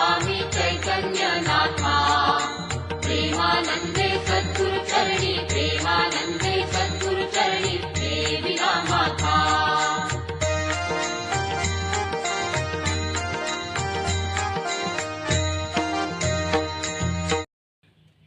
स्वामी चैतन्यनाथा प्रेमानन्दे सद्गुरुचरणी प्रेमानन्दे स्वामि चैकन्या माता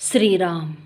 श्रीराम।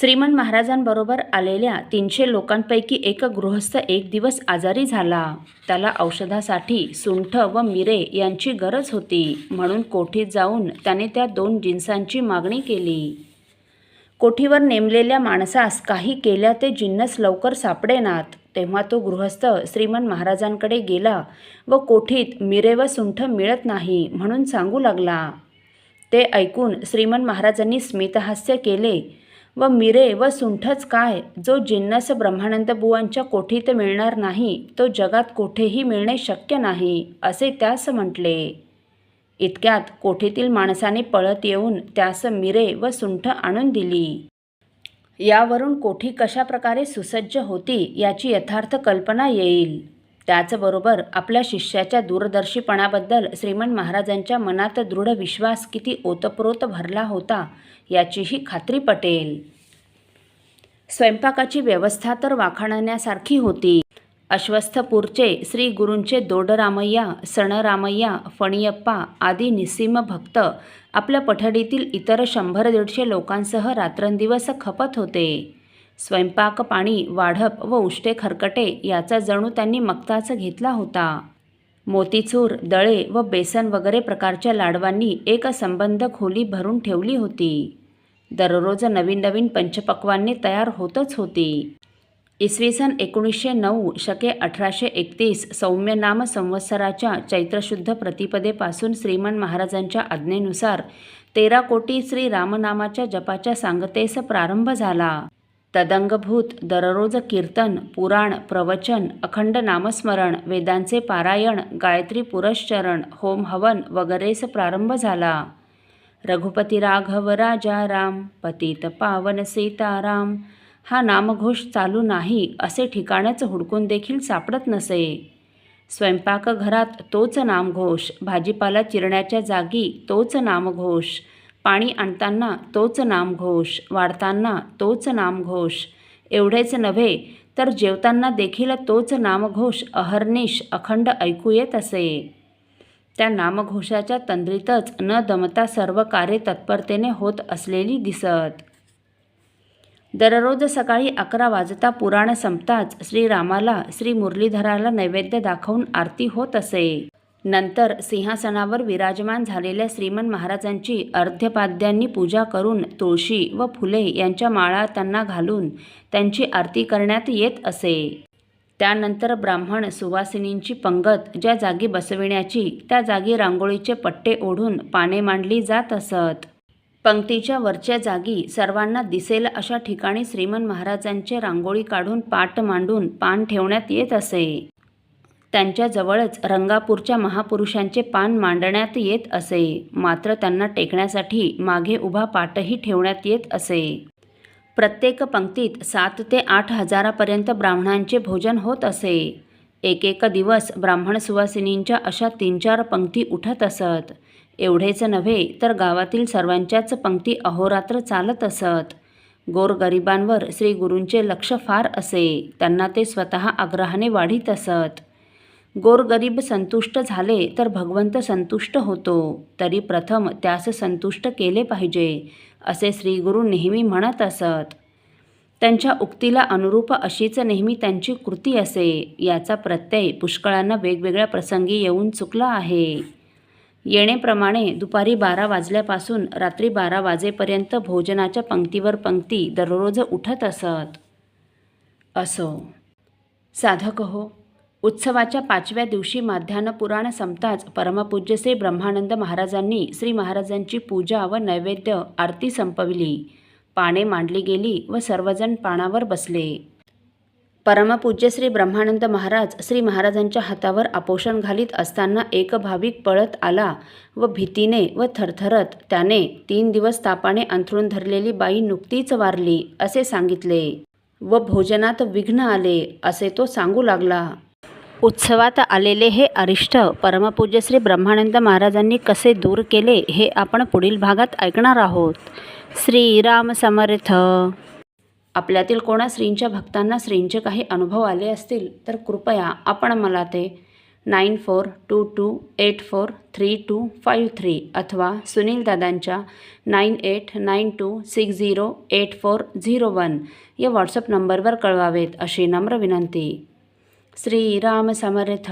श्रीमन महाराजांबरोबर आलेल्या तीनशे लोकांपैकी एक गृहस्थ एक दिवस आजारी झाला. त्याला औषधासाठी सुंठ व मिरे यांची गरज होती. म्हणून कोठीत जाऊन त्याने त्या दोन जिन्सांची मागणी केली. कोठीवर नेमलेल्या माणसास काही केल्या ते जिन्नस लवकर सापडेनात. तेव्हा तो गृहस्थ श्रीमन महाराजांकडे गेला व कोठीत मिरे व सुंठ मिळत नाही म्हणून सांगू लागला. ते ऐकून श्रीमन महाराजांनी स्मितहास्य केले व मिरे व सुंठच काय? जो जिन्नस ब्रह्मानंद बुवांच्या कोठीत मिळणार नाही तो जगात कोठेही मिळणे शक्य नाही असे त्यास म्हटले. इतक्यात कोठीतील माणसाने पळत येऊन त्यास मिरे व सुंठ आणून दिली. यावरून कोठी कशा प्रकारे सुसज्ज होती याची यथार्थ कल्पना येईल. त्याचबरोबर आपल्या शिष्याच्या दूरदर्शीपणाबद्दल श्रीमंत महाराजांच्या मनात दृढ विश्वास किती ओतप्रोत भरला होता याचीही खात्री पटेल. स्वयंपाकाची व्यवस्था तर वाखाणण्यासारखी होती. अश्वस्थपूरचे श्री गुरूंचे दोडरामय्या सणरामय्या फणियप्पा आदी निस्सीम भक्त आपल्या पठडीतील इतर शंभर दीडशे लोकांसह रात्रंदिवस खपत होते. स्वयंपाक पाणी वाढप व उष्टे खरकटे याचा जणू त्यांनी मक्ताच घेतला होता. मोतीचूर दळे व बेसन वगैरे प्रकारच्या लाडवांनी एक संबंध खोली भरून ठेवली होती. दररोज नवीन नवीन पंचपक्वांनी तयार होतच होती. इसवी सन एकोणीसशे नऊ शके अठराशे एकतीस सौम्य नाम संवत्सराच्या चैत्रशुद्ध प्रतिपदेपासून श्रीमन महाराजांच्या आज्ञेनुसार तेरा कोटी श्री रामनामाच्या जपाच्या सांगतेस प्रारंभ झाला. तदंगभूत दररोज कीर्तन पुराण प्रवचन अखंड नामस्मरण वेदांचे पारायण गायत्री पुरश्चरण होम हवन वगैरेस प्रारंभ झाला. रघुपती राघव राजा राम पतित पावन सीताराम हा नामघोष चालू नाही असे ठिकाणच हुडकून देखील सापडत नसे. स्वयंपाकघरात तोच नामघोष भाजीपाला चिरण्याच्या जागी तोच नामघोष पाणी आणताना तोच नामघोष वाढताना तोच नामघोष एवढेच नव्हे तर जेवताना देखील तोच नामघोष अहर्निश अखंड ऐकू येत असे. त्या नामघोषाच्या तंद्रीतच न दमता सर्व कार्य तत्परतेने होत असलेली दिसत. दररोज सकाळी अकरा वाजता पुराण संपताच श्रीरामाला श्री मुरलीधराला नैवेद्य दाखवून आरती होत असे. नंतर सिंहासनावर विराजमान झालेल्या श्रीमन महाराजांची अर्ध्यपाद्यांनी पूजा करून तुळशी व फुले यांच्या माळा त्यांना घालून त्यांची आरती करण्यात येत असे. त्यानंतर ब्राह्मण सुवासिनींची पंगत ज्या जागी बसविण्याची त्या जागी रांगोळीचे पट्टे ओढून पाने मांडली जात असत. पंक्तीच्या वरच्या जागी सर्वांना दिसेल अशा ठिकाणी श्रीमन महाराजांचे रांगोळी काढून पाट मांडून पान ठेवण्यात येत असे. त्यांच्याजवळच रंगापूरच्या महापुरुषांचे पान मांडण्यात येत असे. मात्र त्यांना टेकण्यासाठी मागे उभा पाटही ठेवण्यात येत असे. प्रत्येक पंक्तीत सात ते आठ हजारापर्यंत ब्राह्मणांचे भोजन होत असे. एकेक दिवस ब्राह्मण सुवासिनींच्या अशा तीन चार पंक्ती उठत असत. एवढेच नव्हे तर गावातील सर्वांच्याच पंक्ती अहोरात्र चालत असत. गोरगरिबांवर श्री गुरूंचे लक्ष फार असे. त्यांना ते स्वतः आग्रहाने वाढीत असत. गोरगरीब संतुष्ट झाले तर भगवंत संतुष्ट होतो. तरी प्रथम त्यास संतुष्ट केले पाहिजे असे श्रीगुरू नेहमी म्हणत असत. त्यांच्या उक्तीला अनुरूप अशीच नेहमी त्यांची कृती असे याचा प्रत्यय पुष्कळांना वेगवेगळ्या प्रसंगी येऊन चुकला आहे. येणेप्रमाणे दुपारी बारा वाजल्यापासून रात्री बारा वाजेपर्यंत भोजनाच्या पंक्तीवर पंक्ती दररोज उठत असत. असो. साधक हो. उत्सवाच्या पाचव्या दिवशी माध्यान्ह पुराण संपताच परमपूज्य श्री ब्रह्मानंद महाराजांनी श्री महाराजांची पूजा व नैवेद्य आरती संपविली. पाने मांडली गेली व सर्वजण पानावर बसले. परमपूज्य श्री ब्रह्मानंद महाराज श्री महाराजांच्या हातावर आपोषण घालीत असताना एक भाविक पळत आला व भीतीने व थरथरत त्याने तीन दिवस तापाने अंथरून धरलेली बाई नुकतीच वारली असे सांगितले. व भोजनात विघ्न आले असे तो सांगू लागला. उत्सवात आलेले हे अरिष्ट परमपूज्य श्री ब्रह्मानंद महाराजांनी कसे दूर केले हे आपण पुढील भागात ऐकणार आहोत. श्रीराम समर्थ. आपल्यातील कोणा श्रींच्या भक्तांना श्रींचे काही अनुभव आले असतील तर कृपया आपण मला ते nine four two two eight four three two five three अथवा सुनील दादांच्या nine eight nine two six zero eight four zero one या व्हॉट्सअप नंबरवर कळवावेत अशी नम्र विनंती. श्रीराम समर्थ